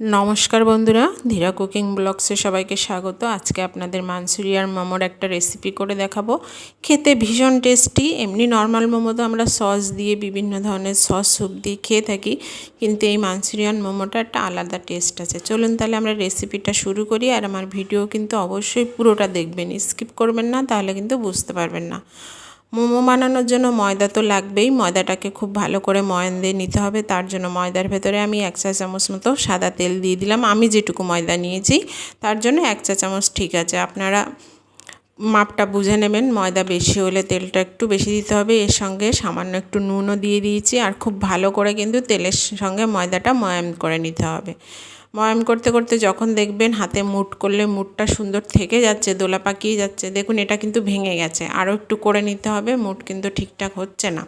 নমস্কার বন্ধুরা, ধীরা কুকিং ব্লগসে সবাইকে স্বাগত। আজকে আপনাদের মানসুরিয়ার মোমোর একটা রেসিপি করে দেখাবো। খেতে ভীষণ টেস্টি এমনি নর্মাল মোমো তো আমরা সস দিয়ে বিভিন্ন ধরনের সস স্যুপ দিয়ে খেয়ে থাকি, কিন্তু এই মানসুরিয়ান মোমোটা একটা আলাদা টেস্ট আছে। চলুন তাহলে আমরা রেসিপিটা শুরু করি, আর আমার ভিডিও কিন্তু অবশ্যই পুরোটা দেখবেন। স্কিপ করবেন না, তাহলে কিন্তু বুঝতে পারবেন না। মোমো বানানোর জন্য ময়দা তো লাগবেই, ময়দাটাকে খুব ভালো করে ময়ান দিয়ে নিতে হবে, তার জন্য ময়দার ভেতরে আমি এক চা চামচ মতো সাদা তেল দিয়ে দিলাম, আমি যেটুকু ময়দা নিয়েছি, তার জন্য এক চা চামচ ঠিক আছে। আপনারা মাপটা বুঝে নেবেন, ময়দা বেশি হলে তেলটা একটু বেশি দিতে হবে, এর সঙ্গে সামান্য একটু নুনও দিয়ে দিয়েছি, আর খুব ভালো করে কিন্তু তেলের সঙ্গে ময়দাটা ময়াম করে নিতে হবে। ময়াম করতে করতে যখন দেখবেন হাতে মুট করলে মুটটা সুন্দর থেকে যাচ্ছে, দোলা পাকিয়ে যাচ্ছে, দেখুন এটা কিন্তু ভেঙে গেছে। আরও একটু করে নিতে হবে, মুট কিন্তু ঠিকঠাক হচ্ছে না।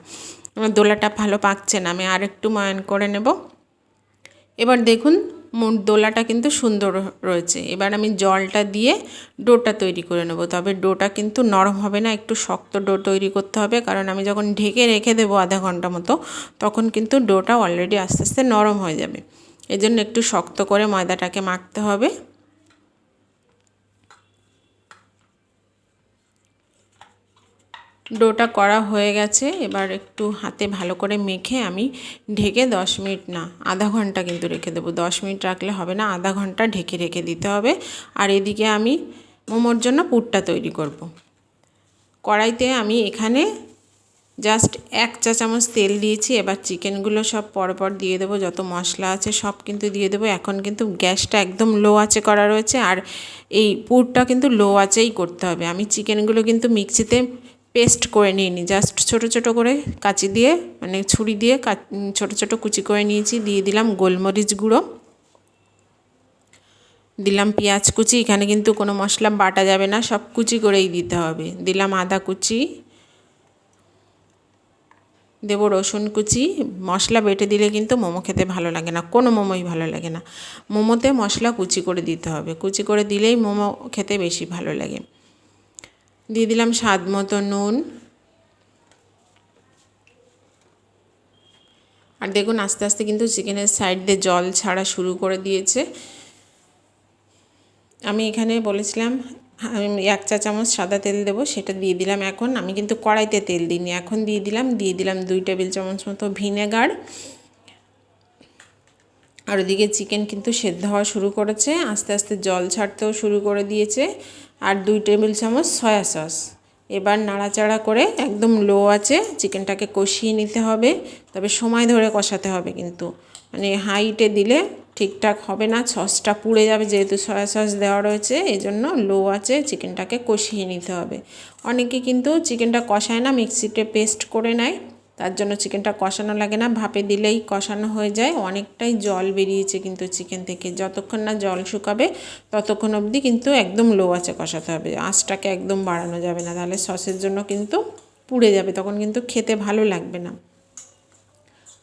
দোলাটা ভালো পাকছে না, আমি আর একটু ময়ান করে নেব। এবার দেখুন মুট, দোলাটা কিন্তু সুন্দর রয়েছে। এবার আমি জলটা দিয়ে ডোটা তৈরি করে নেব। তবে ডোটা কিন্তু নরম হবে না, একটু শক্ত ডো তৈরি করতে হবে। কারণ আমি যখন ঢেকে রেখে দেবো আধা ঘণ্টা মতো, তখন কিন্তু ডোটা অলরেডি আস্তে আস্তে নরম হয়ে যাবে। এজন্য একটু শক্ত করে ময়দাটাকে মাখতে হবে ডোটা করা হয়ে গেছে, এবার একটু হাতে ভালো করে মেখে আমি ঢেকে দশ মিনিট, না, আধা ঘণ্টা কিন্তু রেখে দেবো, দশ মিনিট রাখলে হবে না, আধা ঘণ্টা ঢেকে রেখে দিতে হবে আর এদিকে আমি মোমোর জন্য পুরটা তৈরি করব। কড়াইতে আমি এখানে জাস্ট এক চা চামচ তেল দিয়েছি, এবার চিকেনগুলো সব পরপর দিয়ে দেবো, যত মশলা আছে সব কিন্তু দিয়ে দেবো। এখন কিন্তু গ্যাসটা একদম লো আছে করা রয়েছে আর এই পুরটা কিন্তু লো আঁচেই করতে হবে। আমি চিকেনগুলো কিন্তু মিক্সিতে পেস্ট করে নিয়ে নিই জাস্ট ছোটো ছোটো করে কাচি দিয়ে মানে ছুরি দিয়ে ছোটো ছোটো কুচি করে নিয়েছি, দিয়ে দিলাম গোলমরিচ গুঁড়ো, দিলাম পেঁয়াজ কুচি, এখানে কিন্তু কোনো মশলা বাটা যাবে না, সব কুচি করেই দিতে হবে। দিলাম আদা কুচি দেব রসুন কুচি, মশলা বেটে দিলে কিন্তু মোমো খেতে ভালো লাগে না, কোনো মোমোই ভালো লাগে না। মোমোতে মশলা কুচি করে দিতে হবে, কুচি করে দিলেই মোমো খেতে বেশি ভালো লাগে। দিয়ে দিলাম স্বাদ মতো নুন। আর দেখুন আস্তে আস্তে কিন্তু চিকেনের সাইড দিয়ে জল ছাড়া শুরু করে দিয়েছে। আমি এখানে বলেছিলাম এক চা চামচ সাদা তেল দেবো, সেটা দিয়ে দিলাম এখন। আমি কিন্তু কড়াইতে তেল দিইনি, এখন দিয়ে দিলাম দিয়ে দিলাম দুই টেবিল চামচ মতো ভিনেগার। আর ওদিকে চিকেন কিন্তু সেদ্ধ হওয়া শুরু করেছে, আস্তে আস্তে জল ছাড়তেও শুরু করে দিয়েছে। আর দুই টেবিল চামচ সয়া সস। এবার নাড়াচাড়া করে একদম লো আছে, চিকেনটাকে কষিয়ে নিতে হবে, তবে সময় ধরে কষাতে হবে কিন্তু। মানে হাইটে দিলে ঠিকঠাক হবে না, সসটা পুড়ে যাবে যেহেতু সয়া সস দেওয়া রয়েছে এই জন্য লো আছে চিকেনটাকে কষিয়ে নিতে হবে। অনেকে কিন্তু চিকেনটা কষায় না, মিক্সিতে পেস্ট করে নেয়, তার জন্য চিকেনটা কষানো লাগে না, ভাপে দিলেই কষানো হয়ে যায়, অনেকটাই জল বেরিয়েছে কিন্তু চিকেন থেকে। যতক্ষণ না জল শুকাবে, ততক্ষণ অবধি কিন্তু একদম লো আছে কষাতে হবে, আঁচটাকে একদম বাড়ানো যাবে না, তাহলে সসের জন্য কিন্তু পুড়ে যাবে, তখন কিন্তু খেতে ভালো লাগবে না।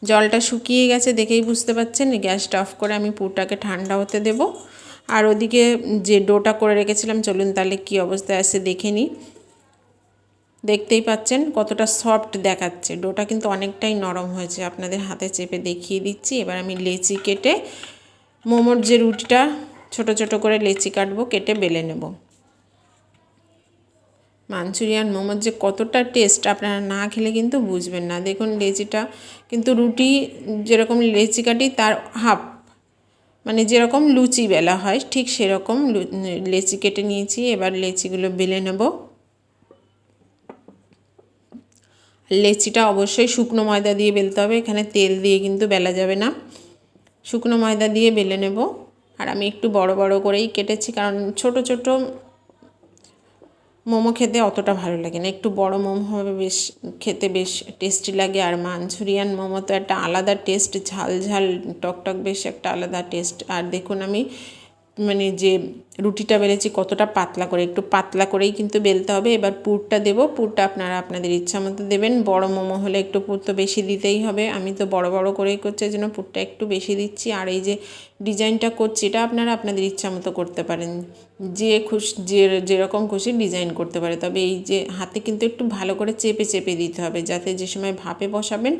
জলটা শুকিয়ে গেছে দেখেই বুঝতে পারছেন গ্যাসটা অফ করে আমি পুরটাকে ঠান্ডা হতে দেব। আর ওদিকে যে ডোটা করে রেখেছিলাম, চলুন তাহলে কী অবস্থায় আছে দেখে নিই। দেখতেই পাচ্ছেন কতটা সফট দেখাচ্ছে। ডোটা কিন্তু অনেকটাই নরম হয়েছে, আপনাদের হাতে চেপে দেখিয়ে দিচ্ছি। এবার আমি লেচি কেটে মোমোর যে রুটিটা, ছোট ছোট করে লেচি কাটবো, কেটে বেলে নেব। মাঞ্চুরিয়ান মোমোর যে কতটা টেস্ট আপনারা না খেলে কিন্তু বুঝবেন না। দেখুন লেচিটা কিন্তু রুটি যেরকম লেচি কাটি তার হাফ মানে যেরকম লুচি বেলা হয় ঠিক সেরকম লেচি কেটে নিয়েছি। এবার লেচিগুলো বেলে নেব। লেচিটা অবশ্যই শুকনো ময়দা দিয়ে বেলতে হবে, এখানে তেল দিয়ে কিন্তু বেলা যাবে না। শুকনো ময়দা দিয়ে বেলে নেব। আর আমি একটু বড় বড় করেই কেটেছি, কারণ ছোট ছোট মোমো খেতে অতটা ভালো লাগে না। একটু বড় মোমো হবে বেশ, খেতে বেশ টেস্টি লাগে। আর মাঞ্চুরিয়ান মোমো তো একটা আলাদা টেস্ট ঝাল ঝাল, টকটক বেশ একটা আলাদা টেস্ট আর দেখুন আমি মানে যে রুটিটা বেলেছি কতটা পাতলা করে, একটু পাতলা করেই কিন্তু বেলতে হবে। এবার পুরটা দেব, পুরটা আপনারা আপনাদের ইচ্ছা মতো দেবেন। বড় মোমো হলে একটু পুর তো বেশি দিতেই হবে। আমি তো বড় বড় করেই করছি জন্য পুরটা একটু বেশি দিচ্ছি। আর এই যে ডিজাইনটা করছি, এটা আপনারা আপনাদের ইচ্ছা মতো করতে পারেন। যে খুশ, যে যেরকম খুশি ডিজাইন করতে পারে। তবে এই যে হাতে কিন্তু একটু ভালো করে চেপে চেপে দিতে হবে, যাতে যে সময় ভাপে বসাবেন,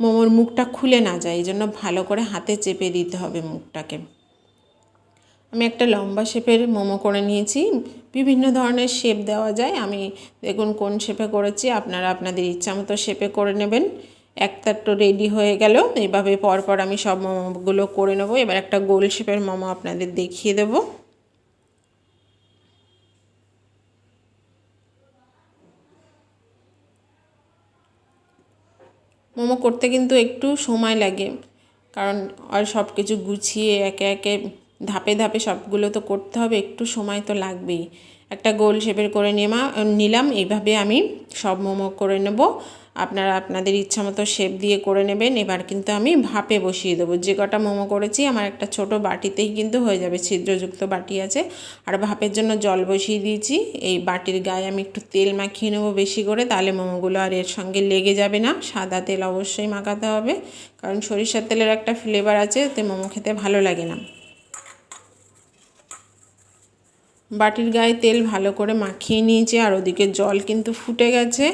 মোমোর মুখটা খুলে না যায়। এই জন্য ভালো করে হাতে চেপে দিতে হবে মুখটাকে। আমি একটা লম্বা শেপের মোমো করে নিয়েছি। বিভিন্ন ধরনের শেপ দেওয়া যায়। আমি দেখুন কোন শেপে করেছি, আপনারা আপনাদের ইচ্ছা মতো শেপে করে নেবেন। একটা তো রেডি হয়ে গেল। এভাবে পরপর আমি সব মোমোগুলো করে নেব। এবার একটা গোল শেপের মোমো আপনাদের দেখিয়ে দেবো। মোমো করতে কিন্তু একটু সময় লাগে। কারণ আর সব কিছু গুছিয়ে একে একে ধাপে ধাপে সবগুলো তো করতে হবে, একটু সময় তো লাগবেই। একটা গোল শেপের করে নেমা, নিলাম, এইভাবে আমি সব মোমো করে নেব। আপনারা আপনাদের ইচ্ছা মতো শেপ দিয়ে করে নেবেন, এবার কিন্তু আমি ভাপে বসিয়ে দেবো। যে কটা মোমো করেছি, আমার একটা ছোট বাটিতেই কিন্তু হয়ে যাবে, ছিদ্রযুক্ত বাটি আছে। আর ভাপের জন্য জল বসিয়ে দিয়েছি, এই বাটির গায়ে আমি একটু তেল মাখিয়ে নেব বেশি করে, তাহলে মোমোগুলো আর এর সঙ্গে লেগে যাবে না। সাদা তেল অবশ্যই মাখাতে হবে, কারণ সরিষার তেলের একটা ফ্লেভার আছে, এতে মোমো খেতে ভালো লাগে না। বাটির গায়ে তেল ভালো করে মাখিয়ে নিয়েছি আর ওদিকে জল কিন্তু ফুটে গেছে।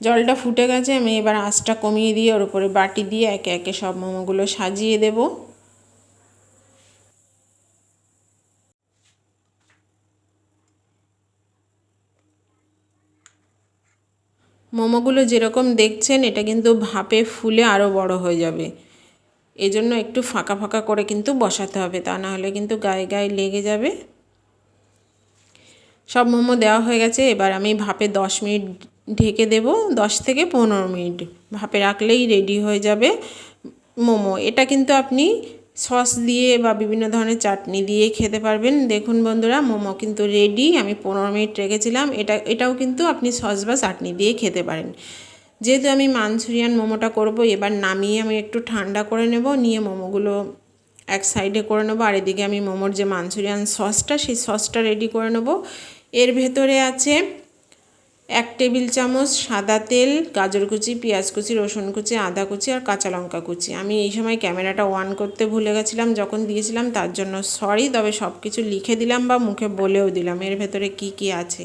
জলটা ফুটে গেছে, আমি এবার আঁচটা কমিয়ে দিয়ে ওর উপরে বাটি দিয়ে একে একে সব মোমোগুলো সাজিয়ে দেব। মোমোগুলো যেরকম দেখছেন, এটা কিন্তু ভাপে ফুলে আরও বড় হয়ে যাবে। এজন্য একটু ফাঁকা ফাঁকা করে কিন্তু বসাতে হবে, তা না হলে কিন্তু গায়ে গায়ে লেগে যাবে। সব মোমো দেওয়া হয়ে গেছে, এবার আমি ভাপে দশ মিনিট ঢেকে দেব, দশ থেকে পনেরো মিনিট। ভাপে রাখলেই রেডি হয়ে যাবে মোমো। এটা কিন্তু আপনি সস দিয়ে বা বিভিন্ন ধরনের চাটনি দিয়ে খেতে পারবেন। দেখুন বন্ধুরা, মোমো কিন্তু রেডি আমি পনেরো মিনিট রেখেছিলাম। এটা, এটাও কিন্তু আপনি সস বা চাটনি দিয়ে খেতে পারেন। যেহেতু আমি মাঞ্চুরিয়ান মোমোটা করব, এবার নামিয়ে আমি একটু ঠান্ডা করে নেব, নিয়ে মোমোগুলো এক সাইডে করে নেব, আর এদিকে আমি মোমোর যে মাঞ্চুরিয়ান সসটা, সেই সসটা রেডি করে নেব। এর ভেতরে আছে এক টেবিল চামচ সাদা তেল, গাজর কুচি, পেঁয়াজ কুচি, রসুন কুচি, আদা কুচি আর কাঁচা লঙ্কা কুচি। আমি এই সময় ক্যামেরাটা অন করতে ভুলে গেছিলাম, যখন দিয়েছিলাম তার জন্য সরি, তবে সব কিছু লিখে দিলাম বা মুখে বলেও দিলাম। এর ভেতরে কি কি আছে?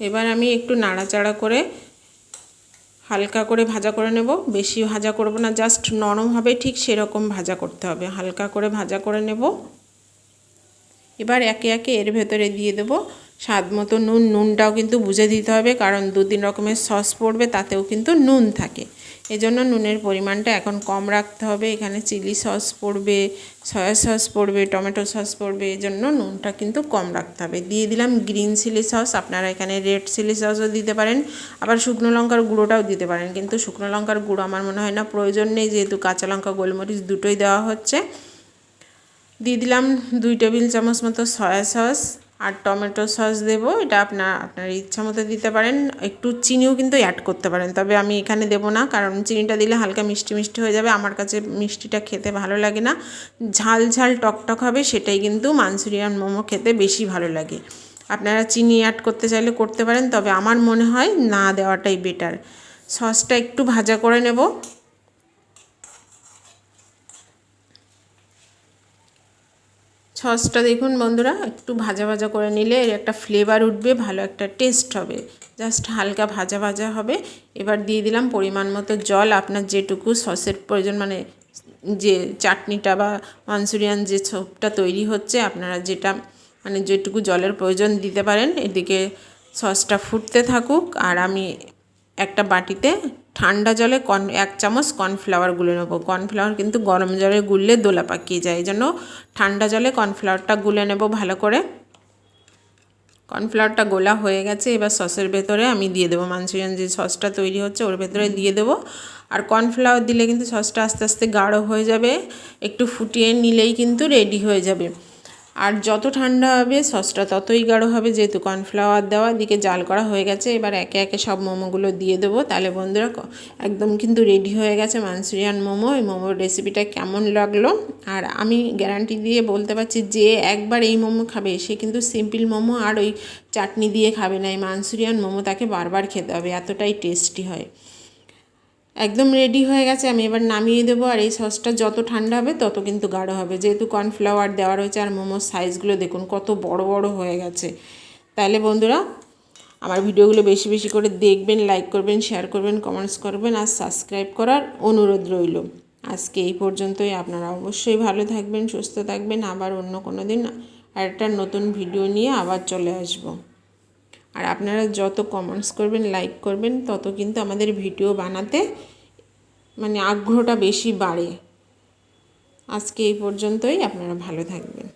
এবার আমি একটু নাড়াচাড়া করে হালকা করে ভাজা করে নেব। বেশি ভাজা করব না জাস্ট নরম হবে, ঠিক সেরকম ভাজা করতে হবে। হালকা করে ভাজা করে নেব। এবার একে একে এর ভেতরে দিয়ে দেব। স্বাদ মতো নুন। নুনটাও কিন্তু বুঝে দিতে হবে, কারণ দু তিন রকমের সস পড়বে, তাতেও কিন্তু নুন থাকে। এজন্য নুনের পরিমাণটা এখন কম রাখতে হবে। এখানে চিলি সস পড়বে, সয়া সস পড়বে, টমেটো সস পড়বে, এজন্য নুনটা কিন্তু কম রাখতে হবে। দিয়ে দিলাম গ্রিন চিলি সস, আপনারা এখানে রেড চিলি সসও দিতে পারেন, আবার শুকনো লঙ্কার গুঁড়োটাও দিতে পারেন। কিন্তু শুকনো লঙ্কার গুঁড়ো আমার মনে হয় না প্রয়োজন নেই, যেহেতু কাঁচা লঙ্কা গোলমরিচ দুটোই দেওয়া হচ্ছে। দিয়ে দিলাম দুই টেবিল চামচ মতো সয়া সস। আর টমেটো সস দেবো, এটা আপনার আপনার ইচ্ছা মতো দিতে পারেন। একটু চিনিও কিন্তু অ্যাড করতে পারেন, তবে আমি এখানে দেবো না, কারণ চিনিটা দিলে হালকা মিষ্টি মিষ্টি হয়ে যাবে। আমার কাছে মিষ্টিটা খেতে ভালো লাগে না, ঝাল ঝাল টকটক হবে, সেটাই কিন্তু মাঞ্চুরিয়ান মোমো খেতে বেশি ভালো লাগে। আপনারা চিনি অ্যাড করতে চাইলে করতে পারেন, তবে আমার মনে হয় না দেওয়াটাই বেটার সসটা একটু ভাজা করে নেব। সসটা দেখুন বন্ধুরা, একটু ভাজা ভাজা করে নিলে এর একটা ফ্লেভার উঠবে, ভালো একটা টেস্ট হবে। জাস্ট হালকা ভাজা ভাজা হবে। এবার দিয়ে দিলাম পরিমাণ মতো জল। আপনার যেটুকু সসের প্রয়োজন মানে যে চাটনিটা বা মাঞ্চুরিয়ান যে সপটা তৈরি হচ্ছে, আপনারা যেটা মানে যেটুকু জলের প্রয়োজন দিতে পারেন, এদিকে সসটা ফুটতে থাকুক। আর আমি একটা বাটিতে ঠান্ডা জলে কর্ন, এক চামচ কর্নফ্লাওয়ার গুলে নেব। কর্নফ্লাওয়ার কিন্তু গরম জলে গুললে দোলা পাকিয়ে যায়, এই জন্য ঠান্ডা জলে কর্নফ্লাওয়ারটা গুলে নেব ভালো করে। কর্নফ্লাওয়ারটা গোলা হয়ে গেছে, এবার সসের ভেতরে আমি দিয়ে দেবো মাঞ্চুরিয়ান যে সসটা তৈরি হচ্ছে ওর ভেতরে দিয়ে দেবো। আর কর্নফ্লাওয়ার দিলে কিন্তু সসটা আস্তে আস্তে গাঢ় হয়ে যাবে, একটু ফুটিয়ে নিলেই কিন্তু রেডি হয়ে যাবে। আর যত ঠান্ডা হবে, সসটা ততই গাঢ় হবে যেহেতু কর্নফ্লাওয়ার দেওয়া দিকে জাল করা হয়ে গেছে। এবার একে একে সব মোমোগুলো দিয়ে দেবো। তাহলে বন্ধুরা একদম কিন্তু রেডি হয়ে গেছে মাঞ্চুরিয়ান মোমো। এই মোমোর রেসিপিটা কেমন লাগল? আর আমি গ্যারান্টি দিয়ে বলতে পারছি, যে একবার এই মোমো খাবে, সে কিন্তু সিম্পল মোমো আর ওই চাটনি দিয়ে খাবে না। এই মাঞ্চুরিয়ান মোমো তাকে বারবার খেতে হবে, এতটাই টেস্টি হয়। একদম রেডি হয়ে গেছে, আমি এবার নামিয়ে দেবো। আর এই সসটা যত ঠান্ডা হবে, তত কিন্তু গাঢ় হবে। যেহেতু কর্নফ্লাওয়ার দেওয়া রয়েছে আর মোমোর সাইজগুলো দেখুন, কত বড় বড় হয়ে গেছে। তাহলে বন্ধুরা, আমার ভিডিওগুলো বেশি বেশি করে দেখবেন লাইক করবেন শেয়ার করবেন কমেন্টস করবেন আর সাবস্ক্রাইব করার অনুরোধ রইল। আজকে এই পর্যন্তই। আপনারা অবশ্যই ভালো থাকবেন, সুস্থ থাকবেন। আবার অন্য কোনো দিন আর একটা নতুন ভিডিও নিয়ে আবার চলে আসব। আর আপনারা যত কমেন্টস করবেন লাইক করবেন, তত কিন্তু আমাদের ভিডিও বানাতে মানে আগ্রহটা বেশি বাড়ে। আজকে এই পর্যন্তই, আপনারা ভালো থাকবেন।